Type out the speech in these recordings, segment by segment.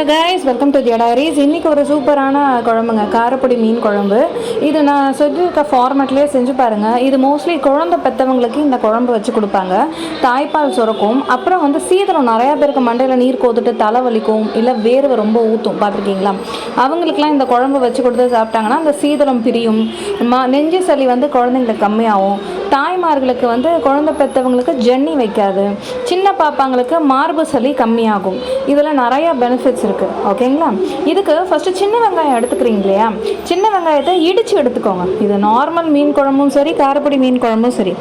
Hello guys welcome to தியடாரிஸ் இன்றைக்கி ஒரு சூப்பரான குழம்புங்க. காரப்பொடி மீன் குழம்பு. இது நான் சொல்லியிருக்க ஃபார்மேட்லேயே செஞ்சு பாருங்கள் இது மோஸ்ட்லி குழந்தை பெற்றவங்களுக்கு இந்த குழம்பு வச்சு கொடுப்பாங்க. தாய்ப்பால் சுரக்கும். அப்புறம் வந்து சீதனம் நிறையா பேருக்கு மண்டையில் நீர் கோத்துட்டு தலை வலிக்கும் இல்லை வேர்வை ரொம்ப ஊற்றும் பார்த்துருக்கீங்களா? அவங்களுக்குலாம் இந்த குழம்பு வச்சு கொடுத்து சாப்பிட்டாங்கன்னா அந்த சீதனம் பிரியும். ம நெஞ்சு சளி வந்து குழந்தைங்களுக்கு கம்மியாகும். தாய்மார்களுக்கு வந்து குழந்தை பெற்றவங்களுக்கு ஜன்னி வைக்காது. சின்ன பாப்பாங்களுக்கு மார்பு சளி கம்மியாகும். இதில் நிறையா பெனிஃபிட்ஸ் இருக்குது ஓகேங்களா? இதுக்கு ஃபஸ்ட்டு சின்ன வெங்காயம் எடுத்துக்கிறீங்க இல்லையா? சின்ன வெங்காயத்தை இடித்து எடுத்துக்கோங்க. இது நார்மல் மீன் குழம்பும் சரி காரப்பொடி மீன் குழம்பும் சரி.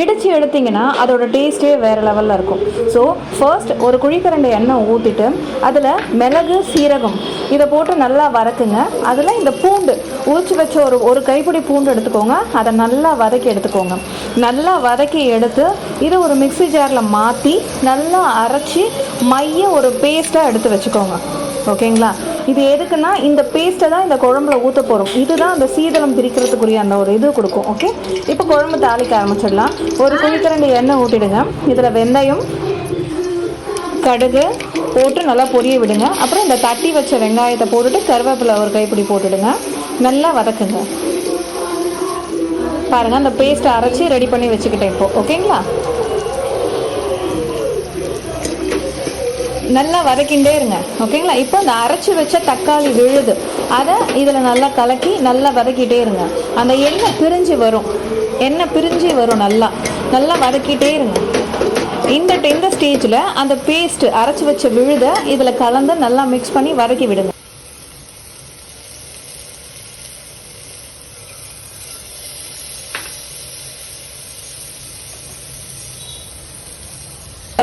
இடித்து எடுத்தீங்கன்னா அதோட டேஸ்ட்டே வேறு லெவலில் இருக்கும். ஸோ ஃபர்ஸ்ட் ஒரு குழிக்கரண்டை எண்ணெய் ஊற்றிட்டு அதில் மிளகு சீரகம் இதை போட்டு நல்லா வதக்குங்க. அதில் இந்த பூண்டு உரிச்சு வச்ச ஒரு ஒரு கைப்பிடி பூண்டு எடுத்துக்கோங்க. அதை நல்லா வதக்கி எடுத்துக்கோங்க. நல்லா வதக்கி எடுத்து இதை ஒரு மிக்ஸி ஜாரில் மாற்றி நல்லா அரைச்சி மைய ஒரு பேஸ்ட்டாக எடுத்து வச்சுக்கோங்க. ஓகேங்களா? இது எதுக்குன்னா இந்த பேஸ்ட்டை தான் இந்த குழம்புல ஊற்ற போகிறோம் இதுதான் அந்த சீதளம் பிரிக்கிறதுக்குரிய அந்த ஒரு இது கொடுக்கும். ஓகே? இப்போ குழம்பு தாளிக்க ஆரம்பிச்சிடலாம். ஒரு குழிக்கரண்டி எண்ணெய் ஊட்டிடுங்க இதில் வெந்தயம் கடுகு போட்டு நல்லா பொரிய விடுங்க. அப்புறம் இந்த தட்டி வச்ச வெங்காயத்தை போட்டுட்டு கருவேப்பிலை ஒரு கைப்பிடி போட்டுடுங்க. நல்லா வதக்குங்க. பாருங்கள் அந்த பேஸ்ட்டை அரைச்சி ரெடி பண்ணி வச்சுக்கிட்டேன் இப்போ. ஓகேங்களா? நல்லா வதக்கிண்டே இருங்க. ஓகேங்களா? இப்போ அந்த அரைச்சி வச்ச தக்காளி விழுது. அதை இதில் நல்லா கலக்கி நல்லா வதக்கிட்டே இருங்க. அந்த எண்ணெய் பிரிஞ்சு வரும். எண்ணெய் பிரிஞ்சு வரும் நல்லா. நல்லா வதக்கிட்டே இருங்க. இந்த இந்த ஸ்டேஜில் அந்த பேஸ்ட் அரைச்சி வச்ச விழுதை இதில் கலந்து நல்லா மிக்ஸ் பண்ணி வதக்கி விடுங்க.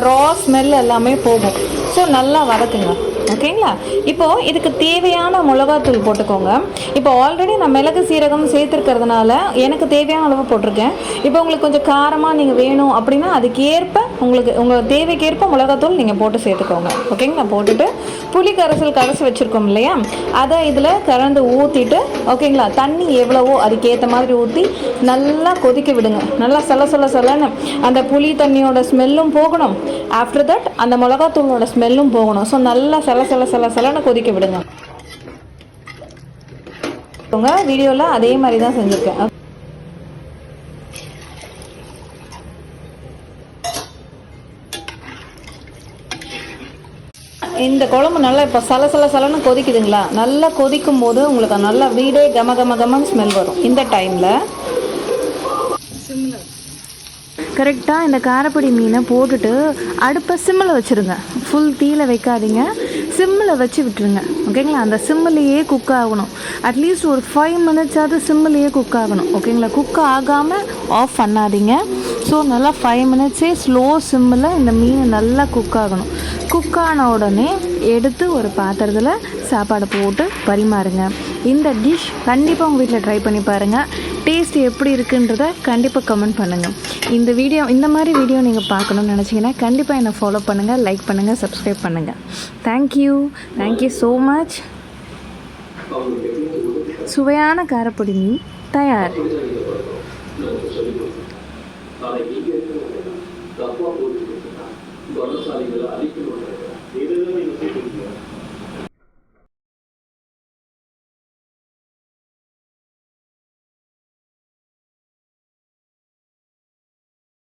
ரா ஸ்மெல் எல்லாமே போகும். ஸோ நல்லா வதக்குங்க. ஓகேங்களா? இப்போது இதுக்கு தேவையான மிளகாத்தூள் போட்டுக்கோங்க. இப்போ ஆல்ரெடி நான் மிளகு சீரகம் சேர்த்துருக்கிறதுனால எனக்கு தேவையான அளவு போட்டிருக்கேன். இப்போ உங்களுக்கு கொஞ்சம் காரமாக நீங்கள் வேணும் அப்படின்னா அதுக்கேற்ப உங்களுக்கு உங்கள் தேவைக்கேற்ப மிளகாத்தூள் நீங்கள் போட்டு சேர்த்துக்கோங்க. ஓகேங்களா? போட்டுட்டு புளி கரைசல் கரைச்சி வச்சுருக்கோம் இல்லையா? அதை இதில் கலந்து ஊற்றிட்டு ஓகேங்களா? தண்ணி எவ்வளவோ அதுக்கேற்ற மாதிரி ஊற்றி நல்லா கொதிக்க விடுங்க. நல்லா சல சல சொல்லன்னு அந்த புளி தண்ணியோட ஸ்மெல்லும் போகணும். ஆஃப்டர் தட் அந்த மிளகாத்தூளோட ஸ்மெல்லும் போகணும். ஸோ நல்லா செல சல சல சல சலன்னு கொதிக்க விடுங்க. உங்கள் வீடியோவில் அதே மாதிரி தான் செஞ்சுருக்கேன் இந்த குழம்பு நல்லா இப்போ சல சல சலன்னு கொதிக்குதுங்களா? நல்லா கொதிக்கும் போது உங்களுக்கு நல்லா வீடே கம கம கமன்னு ஸ்மெல் வரும். இந்த டைமில் கரெக்டாக இந்த காரப்பொடி மீனை போட்டுட்டு அடுப்பை சிம்மில் வச்சுருங்க. ஃபுல் தீயில் வைக்காதீங்க. சிம்மில் வச்சு விட்டுருங்க. ஓகேங்களா? அந்த சிம்மிலேயே குக் ஆகணும். அட்லீஸ்ட் ஒரு ஃபைவ் மினிட்ஸாவது சிம்மிலேயே குக் ஆகணும். ஓகேங்களா? குக் ஆகாமல் ஆஃப் பண்ணாதீங்க. ஸோ நல்லா ஃபைவ் மினிட்ஸே ஸ்லோ சிம்மில் இந்த மீன் நல்லா குக் ஆகணும். குக் ஆன உடனே எடுத்து ஒரு பாத்திரத்தில் சாப்பாடை போட்டு பரிமாறுங்க. இந்த டிஷ் கண்டிப்பாக உங்கள் வீட்டில் ட்ரை பண்ணி பாருங்கள் டேஸ்ட் எப்படி இருக்குன்றத கண்டிப்பாக கமெண்ட் பண்ணுங்கள் இந்த வீடியோ இந்த மாதிரி வீடியோ நீங்கள் பார்க்கணும்னு நினச்சிங்கன்னா கண்டிப்பாக என்னை ஃபாலோ பண்ணுங்கள் லைக் பண்ணுங்கள் சப்ஸ்கிரைப் பண்ணுங்கள் தேங்க்யூ தேங்க்யூ ஸோ மச் சுவையான காரப்பொடி மீன் தயார். தப்பா போட்டு அழிக்கணும் இதெல்லாம்